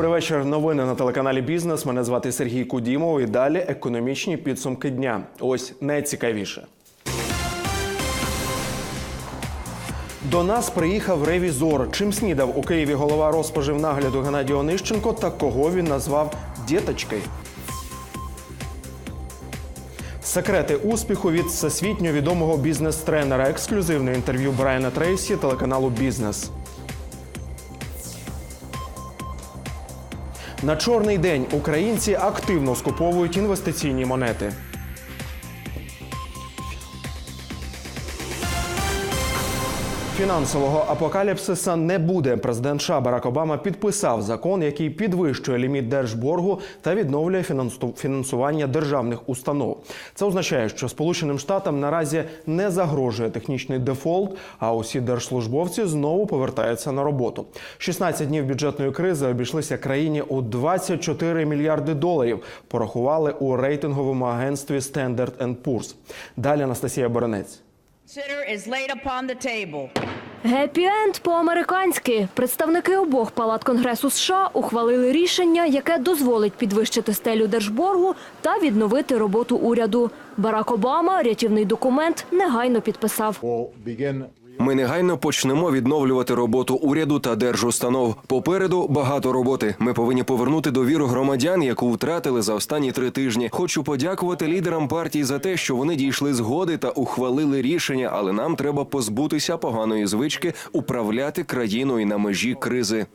Добрий вечір. Новини на телеканалі Бізнес. Мене звати Сергій Кудімов. І далі економічні підсумки дня. Ось найцікавіше. До нас приїхав ревізор. Чим снідав у Києві голова розпоживнагляду Геннадій Онищенко та кого він назвав діточкою. Секрети успіху від всесвітньо відомого бізнес-тренера. Ексклюзивне інтерв'ю Брайана Трейсі телеканалу Бізнес. На чорний день українці активно скуповують інвестиційні монети. Фінансового апокаліпсиса не буде. Президент США Барак Обама підписав закон, який підвищує ліміт держборгу та відновлює фінансу- фінансування державних установ. Це означає, що Сполученим Штатам наразі не загрожує технічний дефолт, а усі держслужбовці знову повертаються на роботу. 16 днів бюджетної кризи обійшлися країні у 24 мільярди доларів. Порахували у рейтинговому агентстві Standard Poor's. Далі Анастасія Боронець. Is laid upon the table. Гепі-енд по-американськи. Представники обох палат Конгресу США ухвалили рішення, яке дозволить підвищити стелю держборгу та відновити роботу уряду. Барак Обама рятівний документ негайно підписав. Ми негайно почнемо відновлювати роботу уряду та держустанов. Попереду багато роботи. Ми повинні повернути довіру громадян, яку втратили за останні три тижні. Хочу подякувати лідерам партії за те, що вони дійшли згоди та ухвалили рішення, але нам треба позбутися поганої звички управляти країною на межі кризи.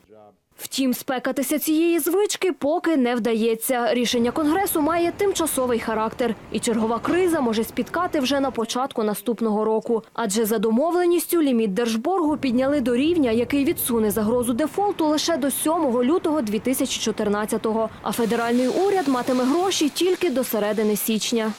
Втім, спекатися цієї звички поки не вдається. Рішення Конгресу має тимчасовий характер, і чергова криза може спіткати вже на початку наступного року. Адже за домовленістю ліміт держборгу підняли до рівня, який відсуне загрозу дефолту лише до 7 лютого 2014-го. А федеральний уряд матиме гроші тільки до середини січня.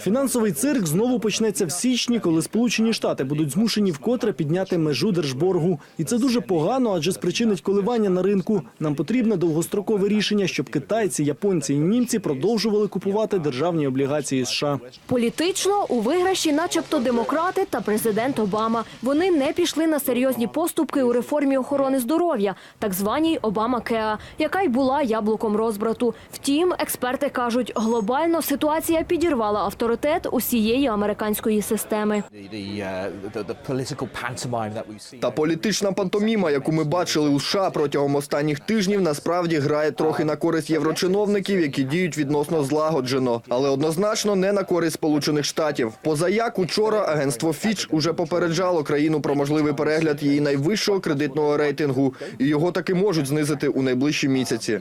Фінансовий цирк знову почнеться в січні, коли Сполучені Штати будуть змушені вкотре підняти межу держборгу. І це дуже погано, адже спричинить коливання на ринку. Нам потрібне довгострокове рішення, щоб китайці, японці і німці продовжували купувати державні облігації США. Політично у виграші, начебто, демократи та президент Обама. Вони не пішли на серйозні поступки у реформі охорони здоров'я, так званій Обама Кеа, яка й була яблуком розбрату. Втім, експерти кажуть, глобально ситуація підірвала авторитет усієї американської системи. Та політична пантоміма, яку ми бачили у США протягом останніх тижнів, насправді грає трохи на користь єврочиновників, які діють відносно злагоджено, але однозначно не на користь Сполучених Штатів. Позаяк учора агентство Фіч уже попереджало країну про можливий перегляд її найвищого кредитного рейтингу, і його таки можуть знизити у найближчі місяці.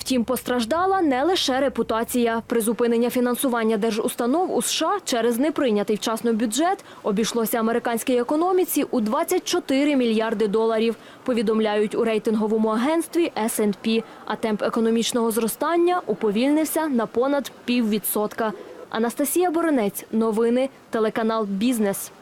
Втім, постраждала не лише репутація. Призупинення фінансування держустанов у США через неприйнятий вчасно бюджет обійшлося американській економіці у 24 мільярди доларів. Повідомляють у рейтинговому агентстві S&P. А темп економічного зростання уповільнився на понад піввідсотка. Анастасія Боронець. Новини. Телеканал Бізнес.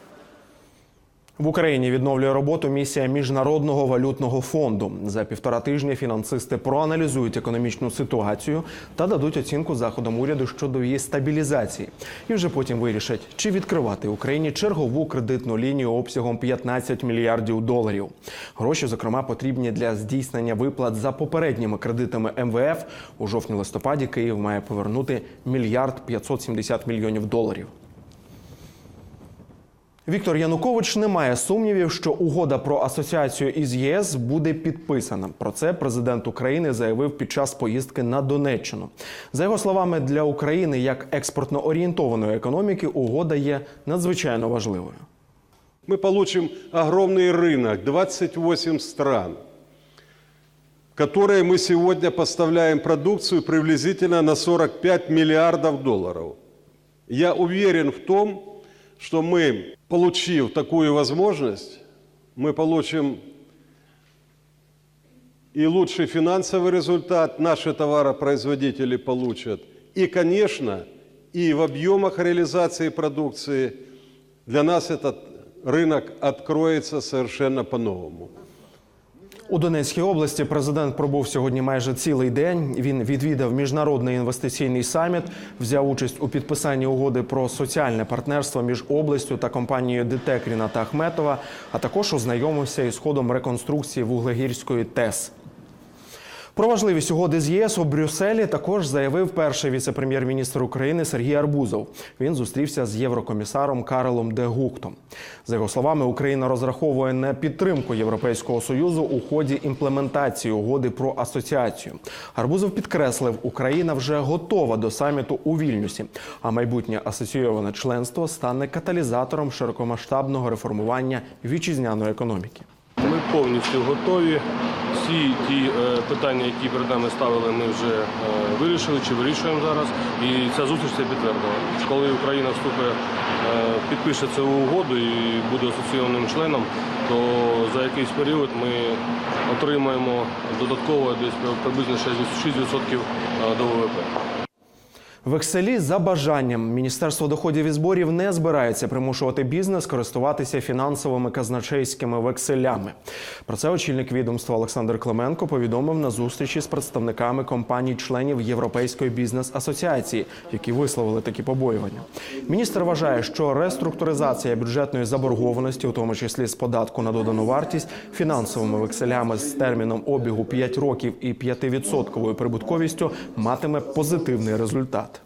В Україні відновлює роботу місія Міжнародного валютного фонду. За півтора тижня фінансисти проаналізують економічну ситуацію та дадуть оцінку заходам уряду щодо її стабілізації. І вже потім вирішать, чи відкривати Україні чергову кредитну лінію обсягом 15 мільярдів доларів. Гроші, зокрема, потрібні для здійснення виплат за попередніми кредитами МВФ. У жовтні-листопаді Київ має повернути мільярд 570 мільйонів доларів. Віктор Янукович не має сумнівів, що угода про асоціацію із ЄС буде підписана. Про це президент України заявив під час поїздки на Донеччину. За його словами, для України як експортно орієнтованої економіки угода є надзвичайно важливою. Мы получим огромный рынок, 28 стран, в которые мы сегодня поставляем продукцию приблизительно на 45 миллиардов долларов. Я уверен в том, Что мы, получив такую возможность, мы получим и лучший финансовый результат наши товаропроизводители получат. И, конечно, и в объемах реализации продукции для нас этот рынок откроется совершенно по-новому. У Донецькій області президент пробув сьогодні майже цілий день. Він відвідав міжнародний інвестиційний саміт, взяв участь у підписанні угоди про соціальне партнерство між областю та компанією Детекріна та Ахметова, а також ознайомився із ходом реконструкції вуглегірської ТЕС. Про важливість угоди з ЄС у Брюсселі також заявив перший віце-прем'єр-міністр України Сергій Арбузов. Він зустрівся з єврокомісаром Карлом де Гухтом. За його словами, Україна розраховує на підтримку Європейського союзу у ході імплементації угоди про асоціацію. Арбузов підкреслив, Україна вже готова до саміту у Вільнюсі, а майбутнє асоційоване членство стане каталізатором широкомасштабного реформування вітчизняної економіки. Повністю готові. Всі ті е, питання, які перед нами ставили, ми вже е, вирішили чи вирішуємо зараз. І ця зустріч це підтвердила. Коли Україна вступить, е, підпише цю угоду і буде асоційованим членом, то за якийсь період ми отримаємо додатково десь приблизно 6% до ВВП. Векселі за бажанням Міністерство доходів і зборів не збирається примушувати бізнес користуватися фінансовими казначейськими векселями. Про це очільник відомства Олександр Клименко повідомив на зустрічі з представниками компаній-членів Європейської бізнес-асоціації, які висловили такі побоювання. Міністр вважає, що реструктуризація бюджетної заборгованості, у тому числі з податку на додану вартість, фінансовими векселями з терміном обігу 5 років і 5% прибутковістю матиме позитивний результат.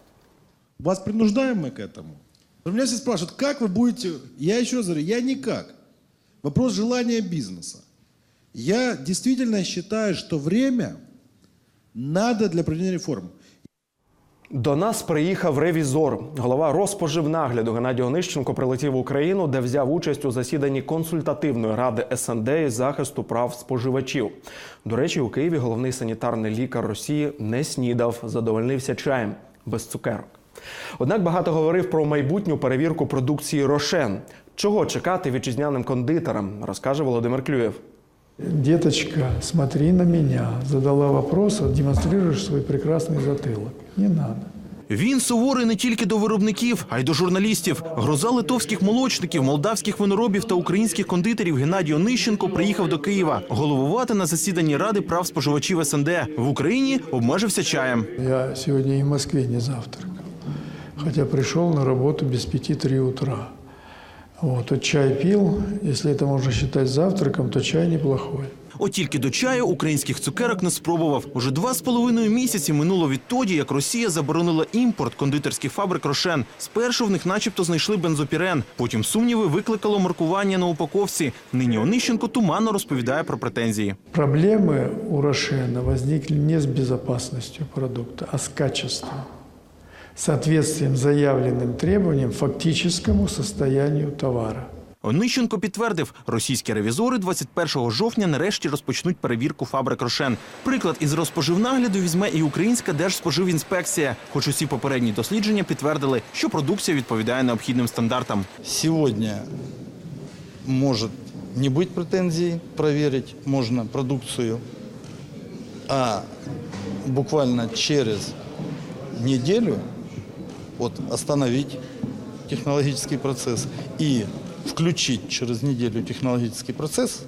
Вас принуждаем мы к этому? У меня все спрашивают, как вы будете... Я еще раз говорю, я никак. Вопрос желания бизнеса. Я действительно считаю, что время надо для проведения реформ. До нас приїхав ревізор. Голова Роспоживнагляду Геннадій Онищенко прилетів в Україну, де взяв участь у засіданні консультативної ради СНД із захисту прав споживачів. До речі, у Києві головний санітарний лікар Росії не снідав, задовольнився чаєм без цукерок. Однак багато говорив про майбутню перевірку продукції Рошен. Чого чекати вітчизняним кондитерам, розкаже Володимир Клюєв. Деточка, смотри на меня. Задала вопрос, а демонстрируешь свой прекрасный затылок. Не надо. Він суворий не тільки до виробників, а й до журналістів. Гроза литовських молочників, молдавських виноробів та українських кондитерів Геннадій Онищенко приїхав до Києва головувати на засіданні Ради прав споживачів СНД. В Україні обмежився чаєм. Я сегодня и в Москве не завтракал. Хотя пришел на работу без пяти три утра. Вот, вот чай пил. Если это можно считать завтраком, то чай неплохой. От тільки до чаю українських цукерок не спробував. Уже два з половиною місяці минуло відтоді, як Росія заборонила імпорт кондитерських фабрик Рошен. Спершу в них, начебто, знайшли бензопірен. Потім сумніви викликало маркування на упаковці. Нині Онищенко туманно розповідає про претензії. Проблемы у Рошена возникли не с безопасностью продукта, а с качеством. Соответствием заявленным требованиям фактическому состоянию товара. Онищенко підтвердив, російські ревізори 21 жовтня нарешті розпочнуть перевірку фабрик Рошен. Приклад із розпоживнагляду візьме і українська держспоживінспекція. Хоч усі попередні дослідження підтвердили, що продукція відповідає необхідним стандартам. Сегодня может не быть претензий, проверить можно продукцию, а буквально через неделю вот, остановить технологический процесс и включить через неделю технологический процесс,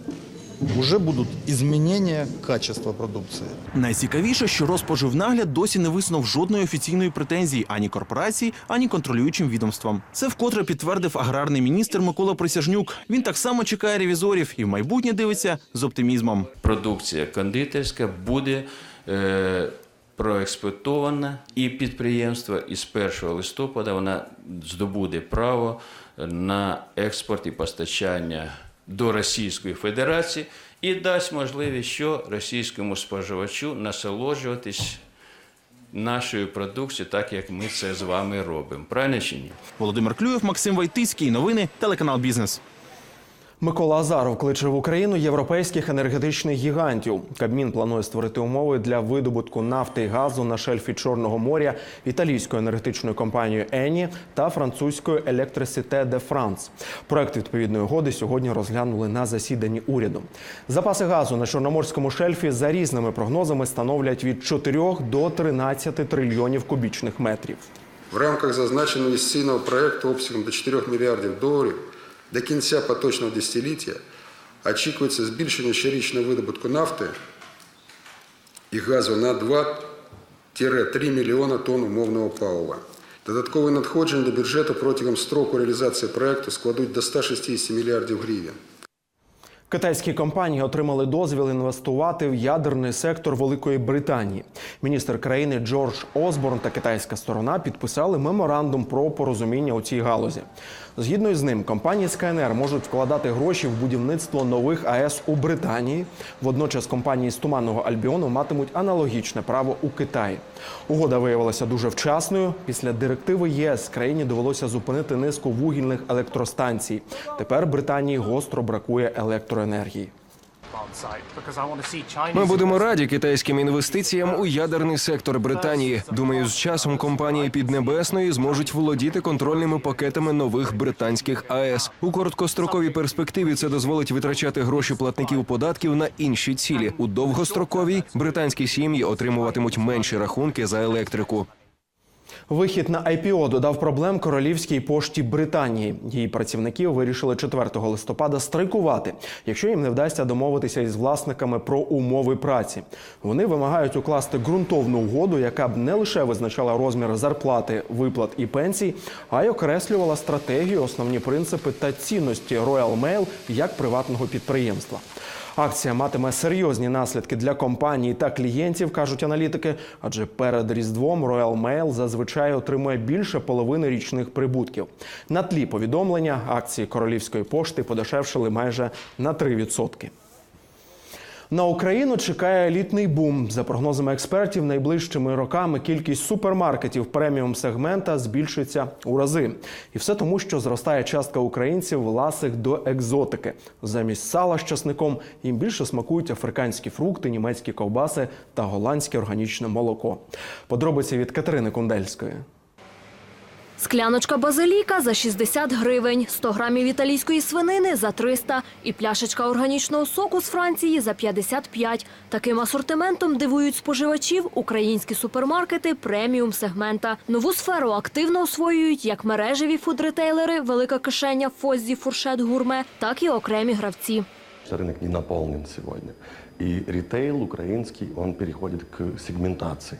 уже будут изменения качества продукции. Найцікавіше, що Розпоживнагляд досі не висунув жодної офіційної претензії ані корпорації, ані контролюючим відомствам. Це вкотре підтвердив аграрний міністр Микола Присяжнюк. Він так само чекає ревізорів і в майбутнє дивиться з оптимізмом. продукція кондитерська буде е, проексплуатована і підприємство із 1 листопада вона здобуде право на експорт і постачання до Російської Федерації і дасть можливість що російському споживачу насолоджуватись нашою продукцією, так як ми це з вами робимо. Правильно чи ні? Володимир Клюєв, Максим Вайтицький. Новини телеканал Бізнес. Микола Азаров кличе в Україну європейських енергетичних гігантів. Кабмін планує створити умови для видобутку нафти і газу на шельфі Чорного моря італійською енергетичною компанією Ені та французькою Електрисите де Франс. Проект відповідної угоди сьогодні розглянули на засіданні уряду. Запаси газу на чорноморському шельфі за різними прогнозами становлять від 4 до 13 трильйонів кубічних метрів. В рамках зазначеного інвестиційного проекту обсягом до 4 мільярдів доларів до кінця поточного десятиліття очікується збільшення щорічного видобутку нафти і газу на 2-3 мільйона тонн умовного палива. Додаткові надходження до бюджету протягом строку реалізації проекту складуть до 160 мільярдів гривень. Китайські компанії отримали дозвіл інвестувати в ядерний сектор Великої Британії. Міністр країни Джордж Осборн та китайська сторона підписали меморандум про порозуміння у цій галузі. Згідно з ним, компанії СКНР можуть вкладати гроші в будівництво нових АЕС у Британії. Водночас компанії з туманного Альбіону матимуть аналогічне право у Китаї. Угода виявилася дуже вчасною. Після директиви ЄС країні довелося зупинити низку вугільних електростанцій. Тепер Британії гостро бракує електроенергії. Ми будемо раді китайським інвестиціям у ядерний сектор Британії. Думаю, з часом компанії Піднебесної зможуть володіти контрольними пакетами нових британських АЕС. У короткостроковій перспективі це дозволить витрачати гроші платників податків на інші цілі. У довгостроковій британські сім'ї отримуватимуть менші рахунки за електрику. Вихід на IPO додав проблем королівській пошті Британії. Її працівники вирішили 4 листопада страйкувати, якщо їм не вдасться домовитися із власниками про умови праці. Вони вимагають укласти ґрунтовну угоду, яка б не лише визначала розмір зарплати, виплат і пенсій, а й окреслювала стратегію, основні принципи та цінності Royal Mail як приватного підприємства. Акція матиме серйозні наслідки для компанії та клієнтів, кажуть аналітики. Адже перед різдвом Royal Mail зазвичай отримує більше половини річних прибутків. На тлі повідомлення акції королівської пошти подешевшили майже на 3%. На Україну чекає елітний бум. За прогнозами експертів, найближчими роками кількість супермаркетів преміум сегмента збільшиться у рази. І все тому, що зростає частка українців ласих до екзотики. Замість сала з часником їм більше смакують африканські фрукти, німецькі ковбаси та голландське органічне молоко. Подробиці від Катерини Кундельської. Скляночка базиліка за 60 гривень, 100 грамів італійської свинини за 300 і пляшечка органічного соку з Франції за 55. Таким асортиментом дивують споживачів українські супермаркети преміум сегмента. Нову сферу активно освоюють як мережеві фудретейлери, велика кишеня, Фоззі, Фуршет, Гурме, так і окремі гравці. Рынок не наполнен сегодня. И ритейл украинский, он переходит к сегментации.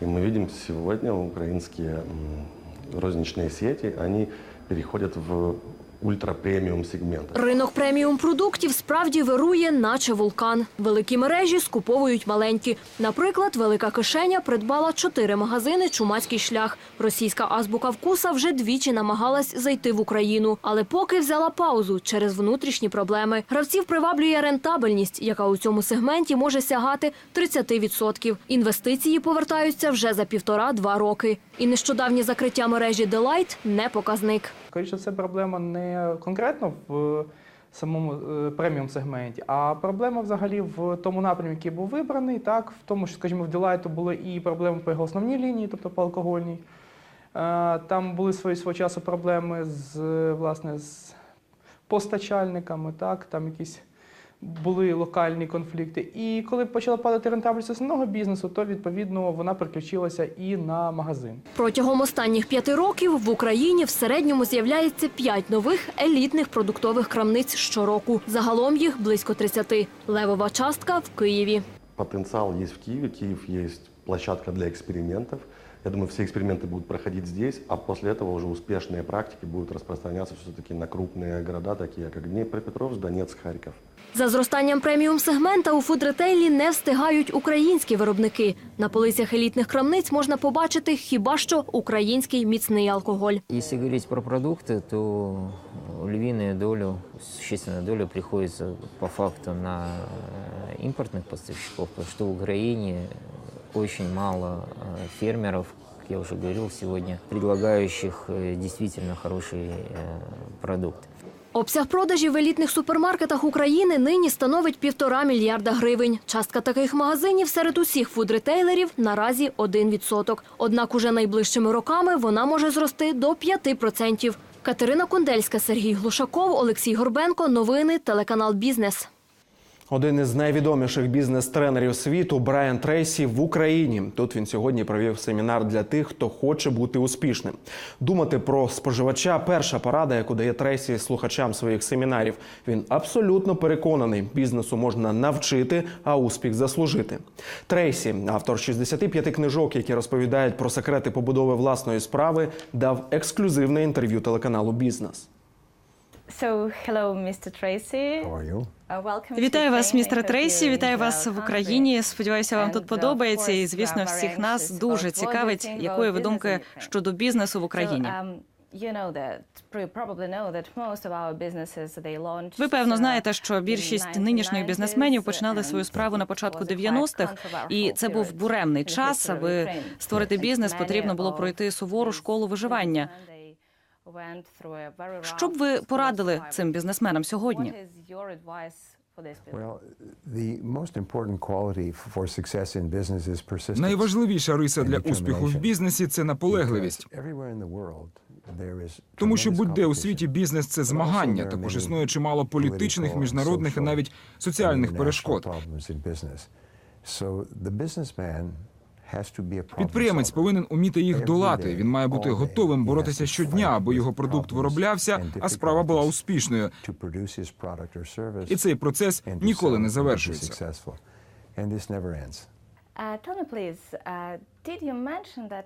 И мы видим сегодня украинские м, розничные сети, они переходят в ультрапремиум сегмент. Ринок преміум продуктів справді вирує, наче вулкан. Великі мережі скуповують маленькі. Наприклад, велика кишеня придбала чотири магазини Чумацький шлях. Російська азбука вкуса вже двічі намагалась зайти в Україну, але поки взяла паузу через внутрішні проблеми. Гравців приваблює рентабельність, яка у цьому сегменті може сягати 30%. Інвестиції повертаються вже за півтора-два роки. І нещодавнє закриття мережі Делайт не показник. Скоріше, це проблема не конкретно в самому е, преміум сегменті, а проблема взагалі в тому напрямі, який був вибраний, так, в тому, що, скажімо, в Ділайту були і проблеми по його основній лінії, тобто по алкогольній. Е, Там були свої свого часу проблеми з е, власне з постачальниками, так, там якісь були локальні конфлікти. І коли почала падати рентабельність основного бізнесу, то відповідно вона переключилася і на магазин. Протягом останніх п'яти років в Україні в середньому з'являється п'ять нових елітних продуктових крамниць щороку. Загалом їх близько 30. Левова частка в Києві. Потенциал есть в Киеве, Киев есть площадка для экспериментов. Я думаю, все эксперименты будут проходить здесь, а после этого уже успешные практики будут распространяться все-таки на крупные города, такие как Днепропетровск, Донецк, Харьков. За зростанням преміум сегмента у фудретейлі не встигають українські виробники. На полицях елітних крамниць можна побачити хіба що український міцний алкоголь. Если говорить про продукты, то львиную долю, существенную долю приходится по факту на э, импортных поставщиков, потому что в Украине очень мало э, фермеров, как я уже говорил сегодня, предлагающих э, действительно хороший э, продукт. Обсяг продажів в елітних супермаркетах України нині становить півтора мільярда гривень. Частка таких магазинів серед усіх фудретейлерів наразі 1%. Однак уже найближчими роками вона може зрости до 5%. Катерина Кундельська, Сергій Глушаков, Олексій Горбенко. Новини, телеканал Бізнес. Один із найвідоміших бізнес-тренерів світу Брайан Трейсі в Україні. Тут він сьогодні провів семінар для тих, хто хоче бути успішним. Думати про споживача перша порада, яку дає Трейсі слухачам своїх семінарів. Він абсолютно переконаний, бізнесу можна навчити, а успіх заслужити. Трейсі, автор 65 книжок, які розповідають про секрети побудови власної справи, дав ексклюзивне інтерв'ю телеканалу Бізнес. So, hello, Mr. Tracy. How are you? Вітаю вас, містер Трейсі. Вітаю вас в Україні. Сподіваюся, вам тут подобається. І звісно, всіх нас дуже цікавить, якої ви думки щодо бізнесу в Україні. Ви, певно знаєте, що більшість нинішніх бізнесменів починали свою справу на початку 90-х, і це був буремний час. Аби створити бізнес, потрібно було пройти сувору школу виживання. Що б ви порадили цим бізнесменам сьогодні? Найважливіша риса для успіху в бізнесі це наполегливість. Тому що будь-де у світі бізнес це змагання. Також існує чимало політичних, міжнародних і навіть соціальних перешкод. Підприємець повинен уміти їх долати. Він має бути готовим боротися щодня, аби його продукт вироблявся, а справа була успішною. І цей процес ніколи не завершується.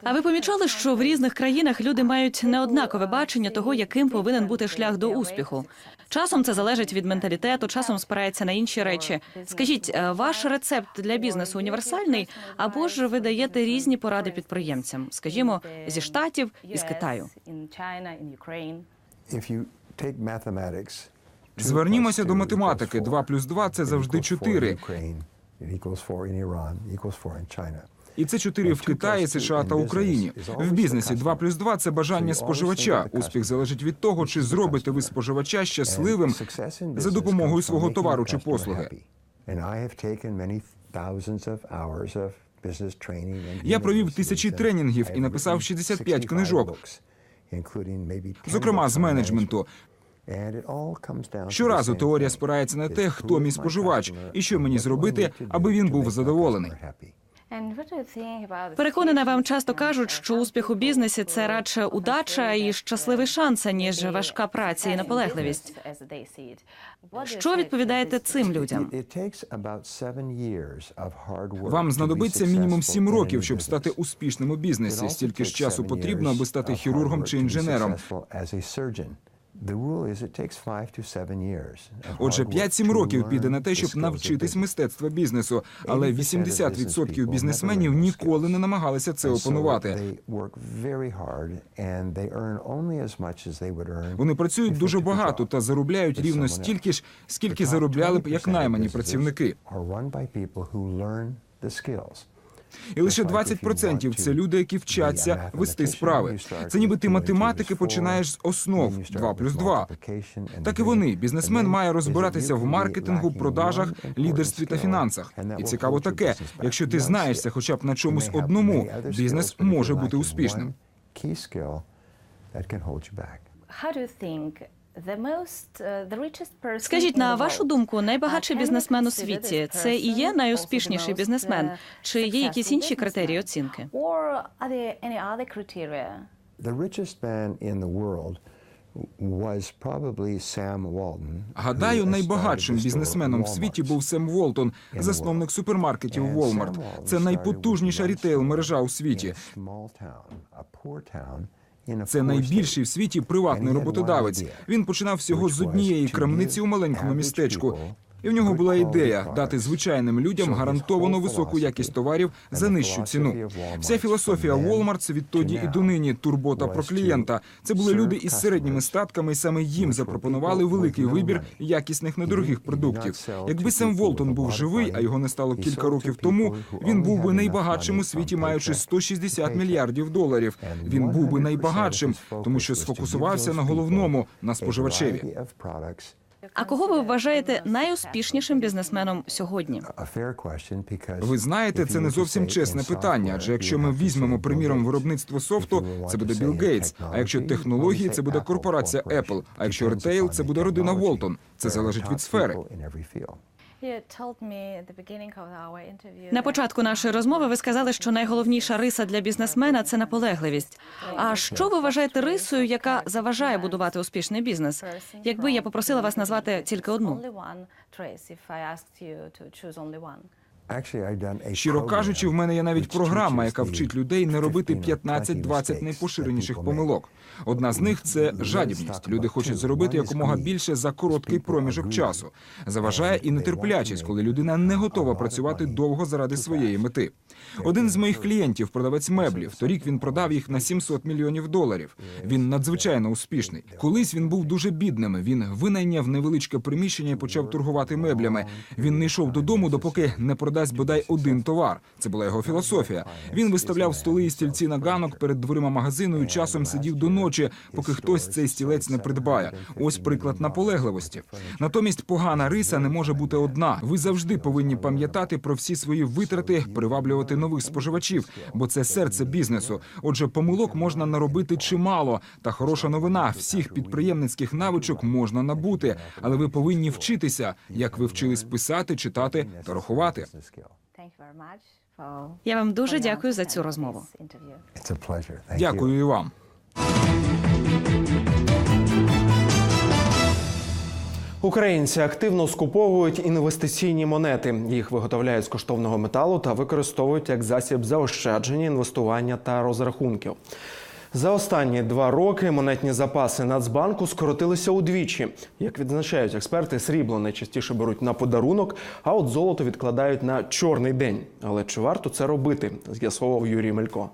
А ви помічали, що в різних країнах люди мають неоднакове бачення того, яким повинен бути шлях до успіху. Часом це залежить від менталітету, часом спирається на інші речі. Скажіть, е, ваш рецепт для бізнесу універсальний або ж ви даєте різні поради підприємцям, скажімо, зі штатів і з Китаю? Звернімося до математики. 2 плюс 2 – це завжди 4. І це чотири в Китаї, США та Україні. В бізнесі 2 плюс 2 – це бажання споживача. Успіх залежить від того, чи зробите ви споживача щасливим за допомогою свого товару чи послуги. Я провів тисячі тренінгів і написав 65 книжок, зокрема з менеджменту. Щоразу теорія спирається на те, хто мій споживач і що мені зробити, аби він був задоволений. Переконана, вам часто кажуть, що успіх у бізнесі це радше удача і щасливий шанс, ніж важка праця і наполегливість. Що відповідаєте цим людям? Вам знадобиться мінімум сім років, щоб стати успішним у бізнесі. Стільки ж часу потрібно, аби стати хірургом чи інженером. Отже, 5-7 років піде на те, щоб навчитись мистецтва бізнесу. Але 80% бізнесменів ніколи не намагалися це опанувати. Вони працюють дуже багато та заробляють рівно стільки ж, скільки заробляли б як наймані працівники і лише 20% – це люди, які вчаться вести справи. Це ніби ти математики починаєш з основ 2 плюс 2. Так і вони. Бізнесмен має розбиратися в маркетингу, продажах, лідерстві та фінансах. І цікаво таке, якщо ти знаєшся, хоча б на чомусь одному, бізнес може бути успішним. How do you think Скажіть, на вашу думку, найбагатший бізнесмен у світі це і є найуспішніший бізнесмен? Чи є якісь інші критерії оцінки? Гадаю, найбагатшим бізнесменом в світі був Сем Волтон, засновник супермаркетів Walmart. Це найпотужніша рітейл мережа у світі. Це найбільший в світі приватний роботодавець. Він починав всього з однієї крамниці у маленькому містечку і в нього була ідея дати звичайним людям гарантовану високу якість товарів за нижчу ціну. Вся філософія Walmart відтоді і донині турбота про клієнта. Це були люди із середніми статками, і саме їм запропонували великий вибір якісних недорогих продуктів. Якби Сем Волтон був живий, а його не стало кілька років тому. Він був би найбагатшим у світі, маючи 160 мільярдів доларів. Він був би найбагатшим, тому що сфокусувався на головному на споживачеві. А кого ви вважаєте найуспішнішим бізнесменом сьогодні? Ви знаєте, це не зовсім чесне питання. Адже якщо ми візьмемо приміром виробництво софту, це буде Білл Гейтс. А якщо технології, це буде корпорація Apple. А якщо ретейл, це буде родина Волтон. Це залежить від сфери. На початку нашої розмови ви сказали, що найголовніша риса для бізнесмена це наполегливість. А що ви вважаєте рисою, яка заважає будувати успішний бізнес? Якби я попросила вас назвати тільки одну. Щиро кажучи, в мене є навіть програма, яка вчить людей не робити 15-20 найпоширеніших помилок. Одна з них це жадібність. Люди хочуть зробити якомога більше за короткий проміжок часу. Заважає і нетерплячість, коли людина не готова працювати довго заради своєї мети. Один з моїх клієнтів, продавець меблів. Торік він продав їх на 700 мільйонів доларів. Він надзвичайно успішний. Колись він був дуже бідним. Він винайняв невеличке приміщення і почав торгувати меблями. Він не йшов додому, допоки не продасть бодай один товар. Це була його філософія. Він виставляв столи і стільці на ганок перед дверима магазину і часом сидів до ночі, поки хтось цей стілець не придбає. Ось приклад наполегливості. Натомість погана риса не може бути одна. Ви завжди повинні пам'ятати про всі свої витрати, приваблювати нових споживачів, бо це серце бізнесу. Отже, помилок можна наробити чимало. Та хороша новина: всіх підприємницьких навичок можна набути, але ви повинні вчитися, як ви вчились писати, читати та рахувати. Thank you very much for Я вам дуже дякую за цю розмову. Дякую і вам. Українці активно скуповують інвестиційні монети. Їх виготовляють з коштовного металу та використовують як засіб заощадження, інвестування та розрахунків. За останні два роки монетні запаси Нацбанку скоротилися удвічі. Як відзначають експерти, срібло найчастіше беруть на подарунок, а от золото відкладають на чорний день. Але чи варто це робити? З'ясовував Юрій Мелько.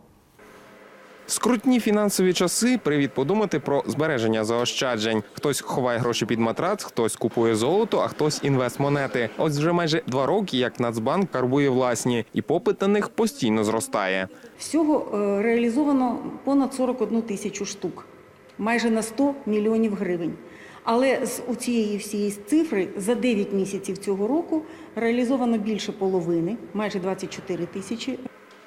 Скрутні фінансові часи привід подумати про збереження заощаджень. Хтось ховає гроші під матрац, хтось купує золото, а хтось інвестмонети. Ось вже майже два роки, як Нацбанк карбує власні, і попит на них постійно зростає. Всього е, реалізовано понад 41 тисячу штук, майже на 100 мільйонів гривень. Але з у цієї всієї цифри за 9 місяців цього року реалізовано більше половини, майже 24 тисячі.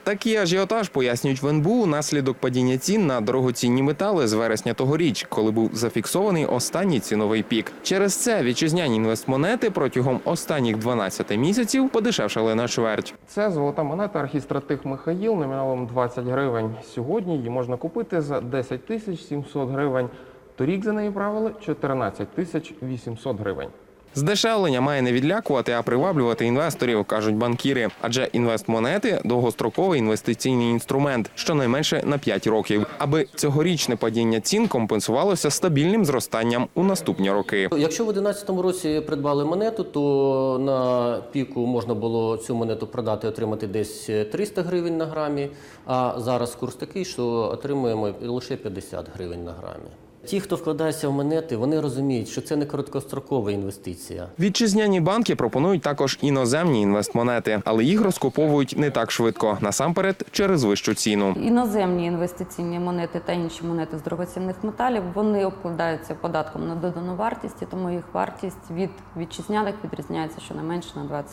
Такий ажіотаж пояснюють в НБУ наслідок падіння цін на дорогоцінні метали з вересня тогоріч, коли був зафіксований останній ціновий пік. Через це вітчизняні інвестмонети протягом останніх 12 місяців подешевшали на чверть. Це золота монета архістратих Михаїл номіналом 20 гривень. Сьогодні її можна купити за 10 тисяч 700 гривень. Торік за неї правили 14 тисяч 800 гривень. Здешевлення має не відлякувати, а приваблювати інвесторів, кажуть банкіри. Адже інвестмонети довгостроковий інвестиційний інструмент, щонайменше на 5 років, аби цьогорічне падіння цін компенсувалося стабільним зростанням у наступні роки. Якщо в 2011 році придбали монету, то на піку можна було цю монету продати, отримати десь 300 гривень на грамі. А зараз курс такий, що отримуємо лише 50 гривень на грамі. Ті, хто вкладається в монети, вони розуміють, що це не короткострокова інвестиція. Вітчизняні банки пропонують також іноземні інвестмонети, але їх розкуповують не так швидко, насамперед через вищу ціну. Іноземні інвестиційні монети та інші монети з дорогоцінних металів вони обкладаються податком на додану вартість, і тому їх вартість від вітчизняних відрізняється щонайменше на 20%.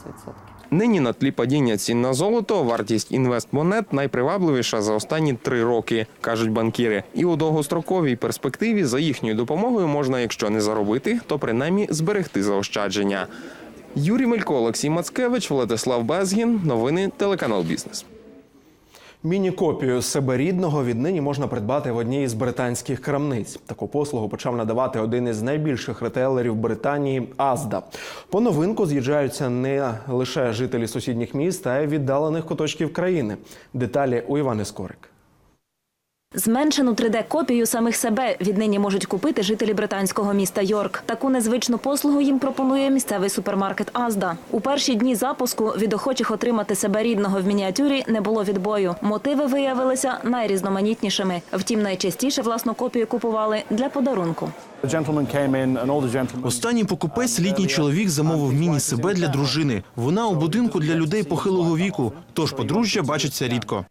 Нині на тлі падіння цін на золото вартість інвестмонет найпривабливіша за останні три роки, кажуть банкіри. І у довгостроковій перспективі за їхньою допомогою можна, якщо не заробити, то принаймні зберегти заощадження. Юрій Мелько, Олексій Мацкевич, Владислав Безгін. Новини телеканал Бізнес. Міні-копію себе рідного віднині можна придбати в одній із британських крамниць. Таку послугу почав надавати один із найбільших ретейлерів Британії Азда. По новинку з'їжджаються не лише жителі сусідніх міст, а й віддалених куточків країни. Деталі у Івани Скорик. Зменшену 3D-копію самих себе віднині можуть купити жителі британського міста Йорк. Таку незвичну послугу їм пропонує місцевий супермаркет Азда. У перші дні запуску від охочих отримати себе рідного в мініатюрі не було відбою. Мотиви виявилися найрізноманітнішими. Втім, найчастіше власну копію купували для подарунку. Останній покупець літній чоловік замовив міні себе для дружини. Вона у будинку для людей похилого віку, тож подружжя бачиться рідко.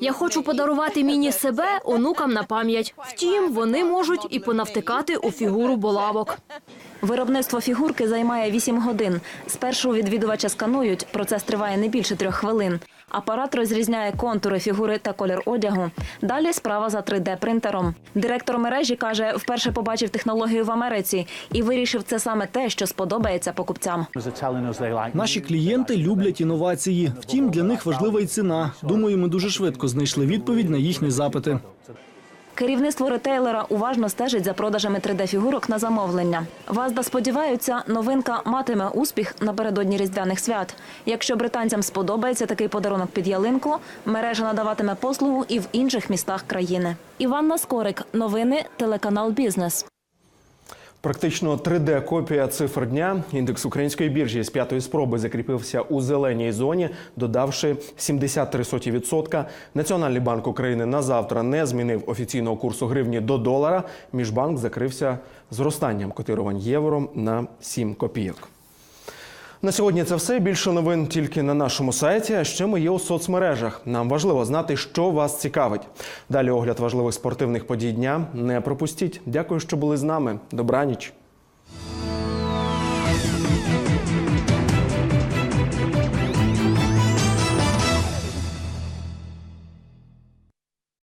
Я хочу подарувати міні себе онукам на пам'ять. Втім, вони можуть і понавтикати у фігуру булавок. Виробництво фігурки займає 8 годин. Спершу відвідувача сканують, процес триває не більше трьох хвилин. Апарат розрізняє контури, фігури та колір одягу. Далі справа за 3D-принтером. Директор мережі каже, вперше побачив технологію в Америці і вирішив, це саме те, що сподобається покупцям. Наші клієнти люблять інновації. Втім, для них важлива і ціна. Думаю, ми дуже швидко знайшли відповідь на їхні запити. Керівництво ретейлера уважно стежить за продажами 3D-фігурок на замовлення. Вазда сподіваються, новинка матиме успіх напередодні різдвяних свят. Якщо британцям сподобається такий подарунок під ялинку, мережа надаватиме послугу і в інших містах країни. Іванна Скорик, новини, телеканал Бізнес. Практично 3D-копія цифр дня. Індекс української біржі з п'ятої спроби закріпився у зеленій зоні, додавши 73%. Національний банк України на завтра не змінив офіційного курсу гривні до долара. Міжбанк закрився зростанням котирувань євро на 7 копійок. На сьогодні це все. Більше новин тільки на нашому сайті. А ще ми є у соцмережах. Нам важливо знати, що вас цікавить. Далі огляд важливих спортивних подій дня. Не пропустіть. Дякую, що були з нами. Добраніч.